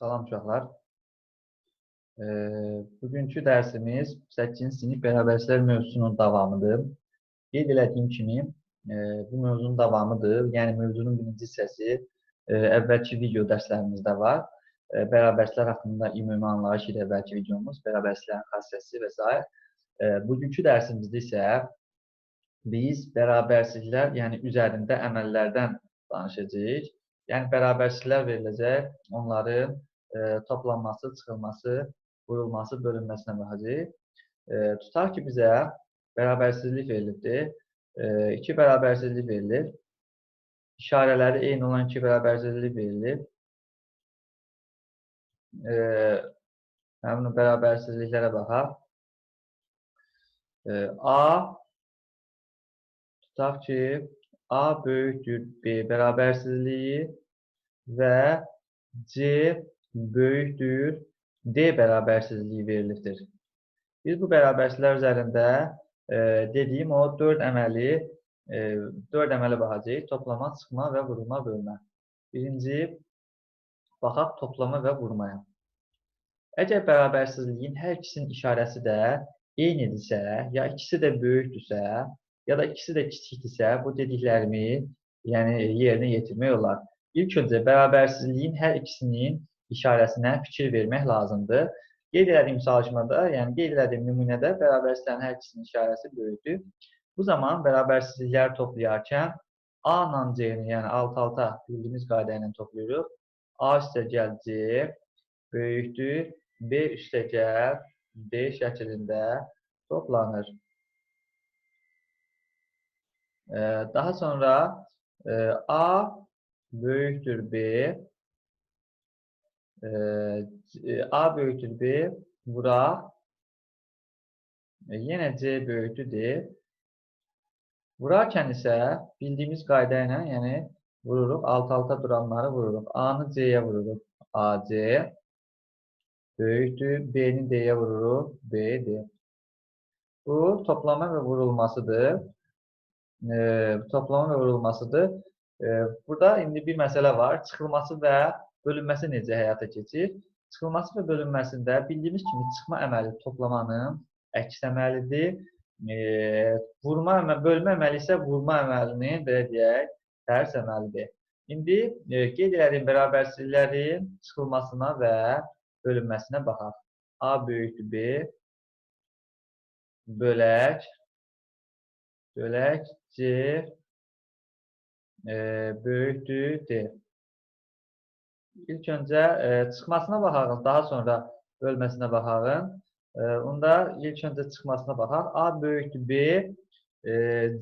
Salam uşaqlar. Ee, bugünkü dərsimiz 8-ci sinif bərabərçilər mövzusunun davamıdır. Qeyd elədiyim kimi, e, bu mövzunun davamıdır. Yəni mövzunun birinci hissəsi e, əvvəlki video dərslərimizdə var. E, bərabərçilər haqqında ümumi anlayış ilə əvvəlki videomuz, bərabərçilərin xassəsi və s. E, bugünkü dərsimizdə isə biz bərabərsizliklər, yəni üzərində əməllərdən danışacağıq. Yəni bərabərçilər veriləcək, onların e, toplanması, çıxılması, vurulması, bölünməsinə baxacağıq. E, tutaq ki, bizə bərabərsizlik verilibdir. E, iki bərabərsizlik verilir. İşarələri eyni olan iki bərabərsizlik verilir. E, həmin bərabərsizliklərə baxaq. E, A tutaq ki, A böyükdür B bərabərsizliyi və C böyükdür D bərabərsizliyi verilibdir. Biz bu bərabərsizlər üzərində e, dediyim o 4 əməli e, 4 əmələ baxacağıq. Toplama, çıxma və vurulma, bölmə. Birinci baxaq toplama və vurmaya. Əgər bərabərsizliyin hər ikisinin işarəsi də eynidirsə, ya ikisi də böyükdürsə, ya da ikisi də kiçikdirsə, bu dediklərimi yəni yerinə yetirmək olar. İlk öncə bərabərsizliyin hər ikisinin işarəsinə fikir vermək lazımdır. Qeyd etdiyim çalışmada, yəni qeyd etdiyim nümunədə bərabərsizlərin hər ikisinin işarəsi böyükdür. Bu zaman bərabərsizlikləri toplayarkən A ilə C-ni, yəni alt-alta bildiyimiz qayda ilə toplayırıq. A üstəgəl C böyükdür B üstəgəl D şəklində toplanır. Daha sonra A böyükdür B. A böyükdür B. Bura yenə C böyükdür D. Vurarkən isə bildiyimiz qayda ilə, yəni vururuq, alt-alta duranları vururuq. A-nı C-yə vururuq. AC böyükdür. B-ni D-yə vururuq. B, D. Bu toplama və vurulmasıdır. E, toplama və vurulmasıdır. Burada indi bir məsələ var. Çıxılması və bölünməsi necə həyata keçir? Çıxılması və bölünməsində bildiyimiz kimi çıxma əməli toplamanın əks əməlidir. E, vurma əməli, bölmə əməli isə vurma əməlinin belə deyək, tərs əməlidir. İndi e, qeyd etdiyim bərabərsizliklərin çıxılmasına və bölünməsinə baxaq. A böyükdür B bölək bölək C e, böyükdür D. İlk öncə e, çıxmasına baxarıq, daha sonra bölməsinə baxarıq. E, onda ilk öncə çıxmasına baxaq. A böyükdür B, e,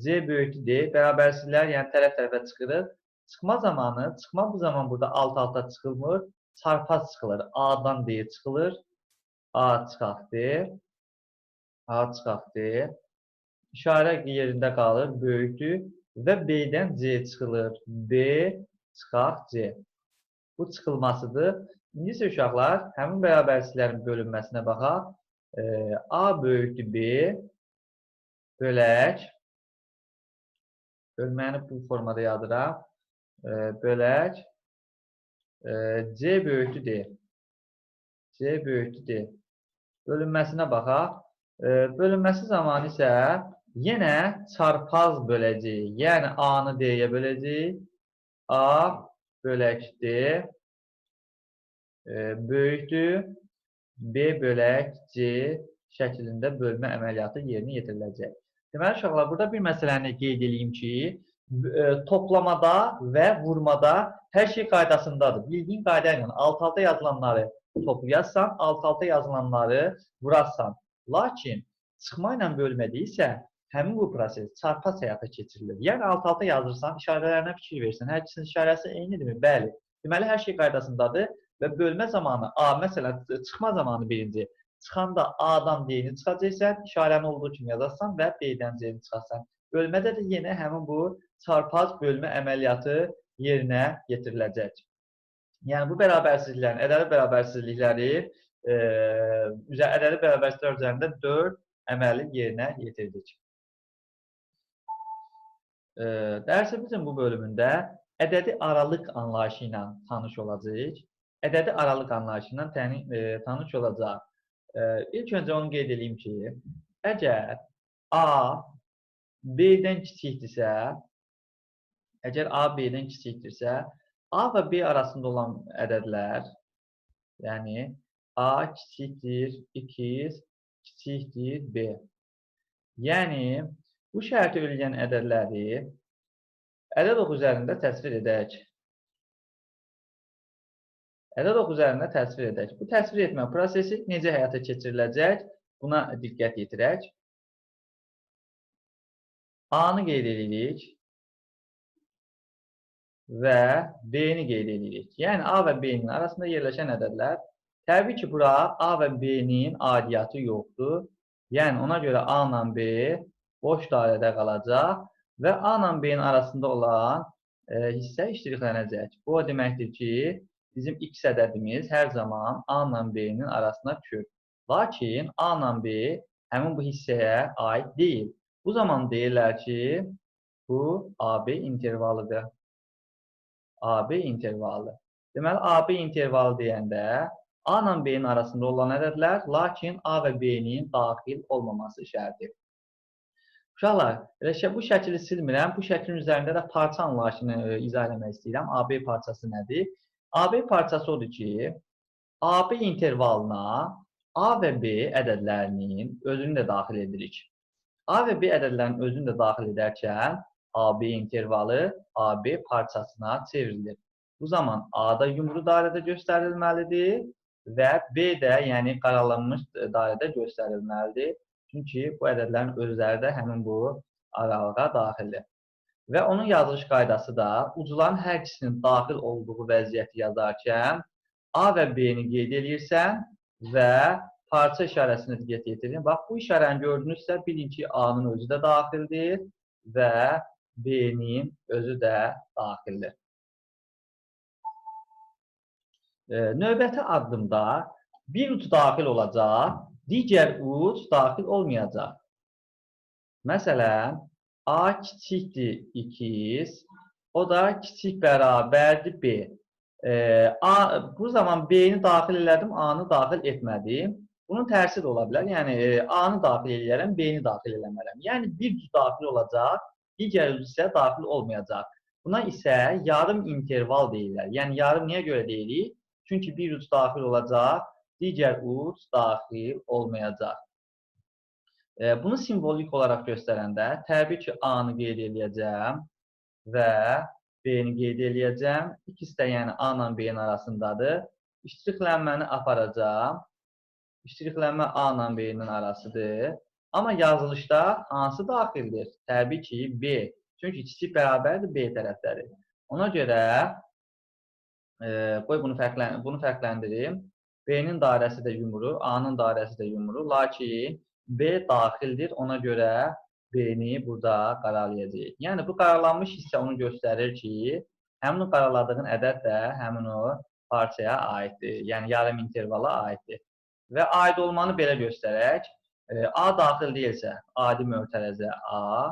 C böyükdür D. Bərabərsizlər, yəni tərəf-tərəfə çıxırıq. Çıxma zamanı, çıxma bu zaman burada alt-alta çıxılmır, çarpaz çıxılır. A-dan D çıxılır. A çıxaq D. A çıxaq D. İşarə yerində qalır, böyükdür və B-dən C çıxılır. B çıxaq C. Bu çıxılmasıdır. İndi isə uşaqlar, həmin bərabərsizlərin bölünməsinə baxaq. E, A böyükdür B bölək bölməni bu formada yazıram. E, bölək e, C böyükdür D. C böyükdür D. Bölünməsinə baxaq. E, bölünməsi zamanı isə Yenə çarpaz böləcəyik. Yəni A-nı D-yə böləcəyik. A bölək D e, böyükdür. B bölək C şəklində bölmə əməliyyatı yerinə yetiriləcək. Deməli, uşaqlar, burada bir məsələni qeyd edeyim ki, e, toplamada və vurmada hər şey qaydasındadır. Bildiyin qayda ilə alt-alta yazılanları toplayarsan, alt-alta yazılanları vurarsan. Lakin çıxma ilə bölmədə isə həmin bu proses çarpaz həyata keçirilir. Yəni alt-alta yazırsan, işarələrinə fikir versən. Hər ikisinin işarəsi eynidirmi? Bəli. Deməli hər şey qaydasındadır və bölmə zamanı A, məsələn, çıxma zamanı birinci çıxanda A-dan D-ni çıxacaqsan, işarəni olduğu kimi yazarsan və B-dən C-ni çıxarsan. Bölmədə də yenə həmin bu çarpaz bölmə əməliyyatı yerinə yetiriləcək. Yəni bu bərabərsizliklərin, ədədi bərabərsizlikləri e, ədədi bərabərsizliklər üzərində 4 əməli yerinə yetirdik. Dərsimizin bu bölümündə ədədi aralıq anlayışı ilə tanış olacağıq. ədədi aralıq anlayışından təni, e, tanış olacaq. İlk öncə onu qeyd edeyim ki, əgər A B-dən kiçikdirsə, əgər A B-dən kiçikdirsə, A və B arasında olan ədədlər, yəni A kiçikdir 2 kiçikdir B. Yəni, bu şərti öyrəyən ədədləri ədəd ox üzərində təsvir edək. Ədəd ox üzərində təsvir edək. Bu təsvir etmə prosesi necə həyata keçiriləcək? Buna diqqət yetirək. A-nı qeyd edirik və B-ni qeyd edirik. Yəni, A və B-nin arasında yerləşən ədədlər. Təbii ki, bura A və B-nin adiyyatı yoxdur. Yəni, ona görə A ilə B boş dairədə qalacaq və A ilə B-nin arasında olan e, hissə iştiriklənəcək. Bu o deməkdir ki, bizim x ədədimiz hər zaman A ilə B-nin arasına düşür. Lakin A ilə B həmin bu hissəyə aid deyil. Bu zaman deyirlər ki, bu AB intervalıdır. AB intervalı. Deməli, AB intervalı deyəndə A ilə B-nin arasında olan ədədlər, lakin A və B-nin daxil olmaması şərti. Uşaqlar, elə bu şəkili silmirəm. Bu şəklin üzərində də parça anlayışını e, izah etmək istəyirəm. AB parçası nədir? AB parçası odur ki, AB intervalına A və B ədədlərinin özünü də daxil edirik. A və B ədədlərinin özünü də daxil edərkən AB intervalı AB parçasına çevrilir. Bu zaman A-da yumru dairədə göstərilməlidir və B də, yəni qaralanmış dairədə göstərilməlidir. Çünki bu ədədlərin özləri də həmin bu aralığa daxildir. Və onun yazılış qaydası da ucların hər ikisinin daxil olduğu vəziyyəti yazarkən A və B-ni qeyd edirsən və parça işarəsini diqqət yetirin. Bax, bu işarəni gördünüzsə, bilin ki, A-nın özü də daxildir və B-nin özü də daxildir. Növbəti addımda bir uc daxil olacaq, digər uc daxil olmayacaq. Məsələn, A kiçikdir 2, o da kiçik bərabərdir B. E, A, bu zaman B-ni daxil elədim, A-nı daxil etmədim. Bunun tərsi də ola bilər. Yəni e, A-nı daxil eləyərəm, B-ni daxil eləmərəm. Yəni bir cüz daxil olacaq, digər cüz isə daxil olmayacaq. Buna isə yarım interval deyirlər. Yəni yarım niyə görə deyirik? Çünki bir uc daxil olacaq, digər uc daxil olmayacaq. E, bunu simvolik olaraq göstərəndə təbii ki, A-nı qeyd eləyəcəm və B-ni qeyd eləyəcəm. İkisi də yəni A ilə B-nin arasındadır. İştiqlənməni aparacam. İştiriklənmə A ilə B-nin arasıdır. Amma yazılışda hansı daxildir? Təbii ki, B. Çünki kiçik bərabərdir B tərəfləri. Ona görə e, qoy bunu fərqlən bunu fərqləndirim. B-nin dairəsi də yumru, A-nın dairəsi də yumru. Lakin B daxildir. Ona görə B-ni burada qaralayacağıq. Yəni bu qaralanmış hissə onu göstərir ki, həmin o qaraladığın ədəd də həmin o parçaya aiddir. Yəni yarım intervala aiddir və aid olmanı belə göstərək. E, A daxil deyilsə, adi mötərəzə A,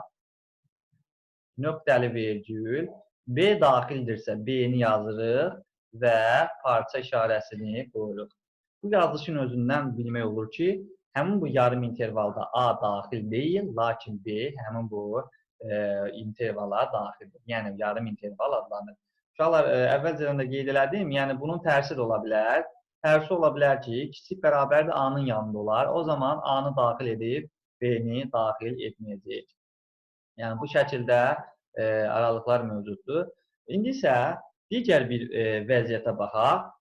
nöqtəli vergül, B daxildirsə B-ni yazırıq və parça işarəsini qoyuruq. Bu yazılışın özündən bilmək olur ki, həmin bu yarım intervalda A daxil deyil, lakin B həmin bu e, intervala daxildir. Yəni yarım interval adlanır. Uşaqlar, e, əvvəlcədən də qeyd elədim, yəni bunun tərsi də ola bilər tərsi ola bilər ki, kiçik bərabərdir A-nın yanında olar. O zaman A-nı daxil edib B-ni daxil etməyəcəyik. Yəni bu şəkildə e, aralıqlar mövcuddur. İndi isə digər bir e, vəziyyətə baxaq.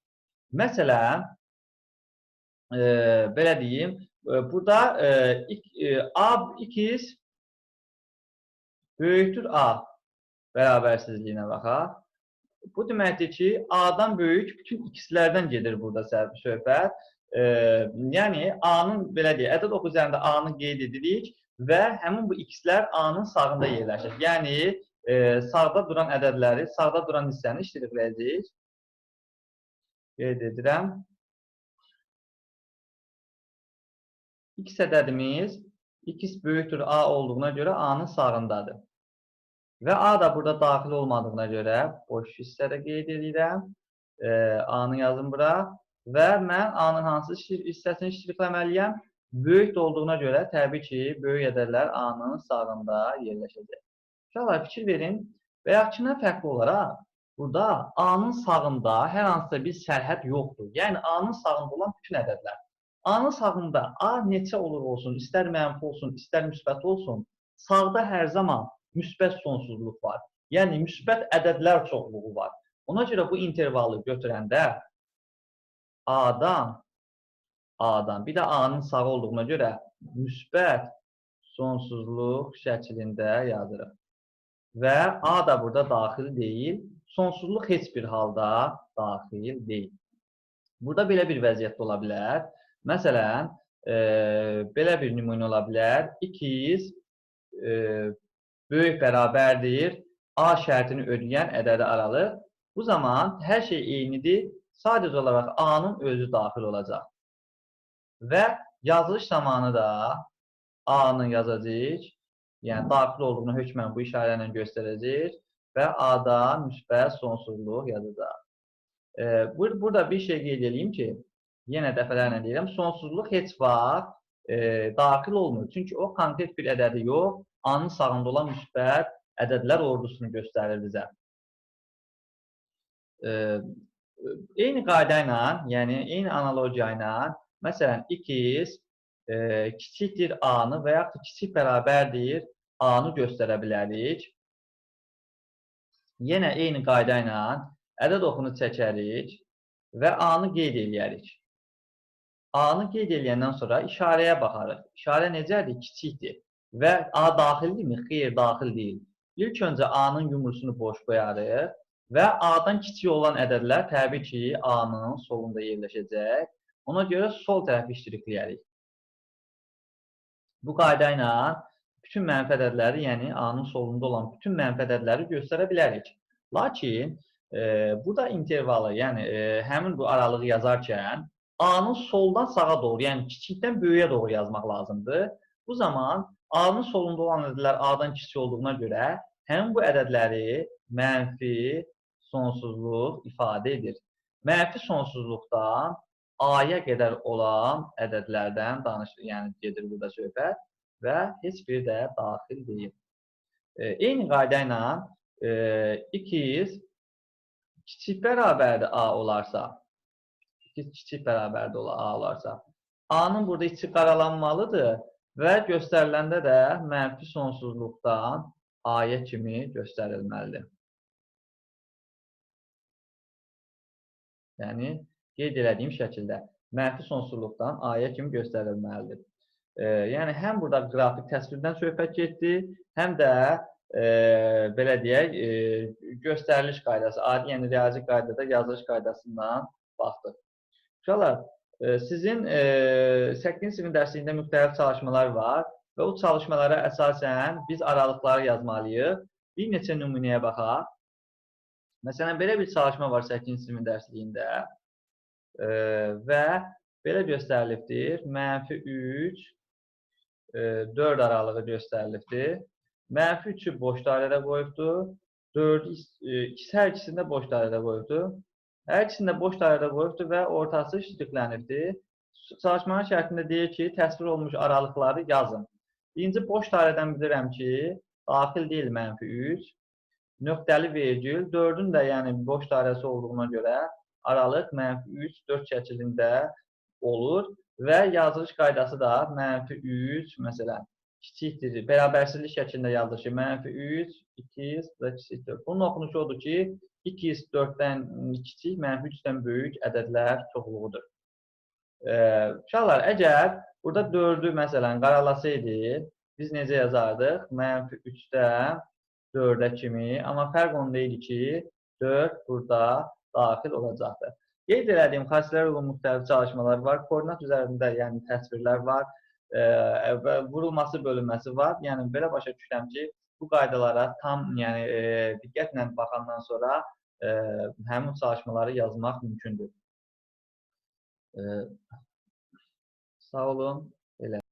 Məsələn, e, belə deyim, e, burada e, e, A x böyükdür A bərabərsizliyinə baxaq. Bu deməkdir ki, A-dan böyük bütün x-lərdən gedir burada söhbət. E, yəni A-nın belə deyək, ədəd ox üzərində A-nı qeyd edirik və həmin bu x-lər A-nın sağında yerləşir. Yəni e, sağda duran ədədləri, sağda duran hissəni iştiriləcəyik. Qeyd edirəm. X ədədimiz x böyükdür A olduğuna görə A-nın sağındadır. Və A da burada daxil olmadığına görə boş hissədə qeyd edirəm. e, A-nı yazım bura və mən A-nın hansı hissəsini şifrləməliyəm? Böyük olduğuna görə təbii ki, böyük ədədlər A-nın sağında yerləşəcək. Uşaqlar fikir verin, bayaqkindən fərqli olaraq burada A-nın sağında hər hansısa bir sərhəd yoxdur. Yəni A-nın sağında olan bütün ədədlər. A-nın sağında A neçə olur olsun, istər mənfi olsun, istər müsbət olsun, sağda hər zaman müsbət sonsuzluq var. Yəni müsbət ədədlər çoxluğu var. Ona görə bu intervalı götürəndə A-dan A-dan bir də A-nın sağ olduğuna görə müsbət sonsuzluq şəklində yazırıq. Və A da burada daxil deyil. Sonsuzluq heç bir halda daxil deyil. Burada belə bir vəziyyət də ola bilər. Məsələn, e, belə bir nümunə ola bilər. 200 e, böyük bərabərdir. A şərtini ödəyən ədədi aralıq. Bu zaman hər şey eynidir. Sadəcə olaraq A-nın özü daxil olacaq. Və yazılış zamanı da A-nı yazacağıq. Yəni daxil olduğunu hökmən bu işarə ilə göstərəcək və A-da müsbət sonsuzluq yazacaq. E, bur burada bir şey qeyd edeyim ki, yenə dəfələrlə deyirəm, sonsuzluq heç vaxt e, daxil olmur. Çünki o konkret bir ədədi yox, A-nın sağında olan müsbət ədədlər ordusunu göstərir bizə. E, eyni qayda ilə, yəni eyni analogiya ilə, məsələn 2x e, kiçikdir A-nı və yaxud kiçik bərabərdir A-nı göstərə bilərik. Yenə eyni qayda ilə ədəd oxunu çəkərik və A-nı qeyd eləyərik. A-nı qeyd eləyəndən sonra işarəyə baxarıq. İşarə necədir? Kiçikdir. Və A daxildirmi? Xeyr, daxil deyil. İlk öncə A-nın yumrusunu boş qoyarıq və A-dan kiçik olan ədədlər təbii ki, A-nın solunda yerləşəcək. Ona görə sol tərəfi iştiqləyərik. Bu qayda ilə bütün mənfi ədədləri, yəni A-nın solunda olan bütün mənfi ədədləri göstərə bilərik. Lakin e, burada intervalı, yəni e, həmin bu aralığı yazarkən A-nın soldan sağa doğru, yəni kiçikdən böyüyə doğru yazmaq lazımdır. Bu zaman A-nın solunda olan ədədlər A-dan kiçik olduğuna görə həmin bu ədədləri mənfi sonsuzluq ifadə edir. Mənfi sonsuzluqdan A-ya qədər olan ədədlərdən danışır, yəni gedir burada söhbət və heç biri də daxil deyil. E, eyni qayda ilə e, 200 kiçik bərabərdir A olarsa, 2 kiçik bərabərdə ola A olarsa, A-nın burada içi qaralanmalıdır və göstəriləndə də mənfi sonsuzluqdan A-ya kimi göstərilməlidir. Yəni, qeyd elədiyim şəkildə mənfi sonsuzluqdan A-ya kimi göstərilməlidir. E, yəni, həm burada qrafik təsvirdən söhbət getdi, həm də e, belə deyək, e, göstəriliş qaydası, adi, yəni riyazi qaydada yazılış qaydasından baxdıq. Uşaqlar, e, sizin e, 8-ci sinif dərsliyində müxtəlif çalışmalar var və o çalışmalara əsasən biz aralıqları yazmalıyıq. Bir neçə nümunəyə baxaq. Məsələn, belə bir çalışma var 8-ci sinif dərsliyində e, və belə göstərilibdir. Mənfi 3, e, 4 aralığı göstərilibdir. Mənfi 3-ü boş dairədə qoyubdur. 4-ü e, hər ikisini də boş dairədə qoyubdur. Hər ikisini də boş dairədə qoyubdur və ortası şişliklənibdir. Çalışmanın şərtində deyir ki, təsvir olunmuş aralıqları yazın. Birinci boş dairədən bilirəm ki, daxil deyil mənfi 3. Nöqtəli vergül. 4-ün də yəni boş dairəsi olduğuna görə aralıq mənfi 3, 4 şəklində olur və yazılış qaydası da mənfi 3, məsələn, kiçikdir, bərabərsizlik şəklində yazılışı mənfi 3, 200 və kiçik 4. Bunun oxunuşu odur ki, 200 4-dən kiçik, mənfi 3-dən böyük ədədlər çoxluğudur. Uşaqlar, əgər burada 4-ü məsələn qaralasaydı, biz necə yazardıq? Mənfi 3-dən 4-ə kimi, amma fərq onda idi ki, 4 burada daxil olacaqdır. Qeyd elədiyim xassələr uyğun müxtəlif çalışmalar var. Koordinat üzərində yəni təsvirlər var e, vurulması bölünməsi var. Yəni belə başa düşürəm ki, bu qaydalara tam yəni e, diqqətlə baxandan sonra e, həmin çalışmaları yazmaq mümkündür. E, sağ olun. Elə.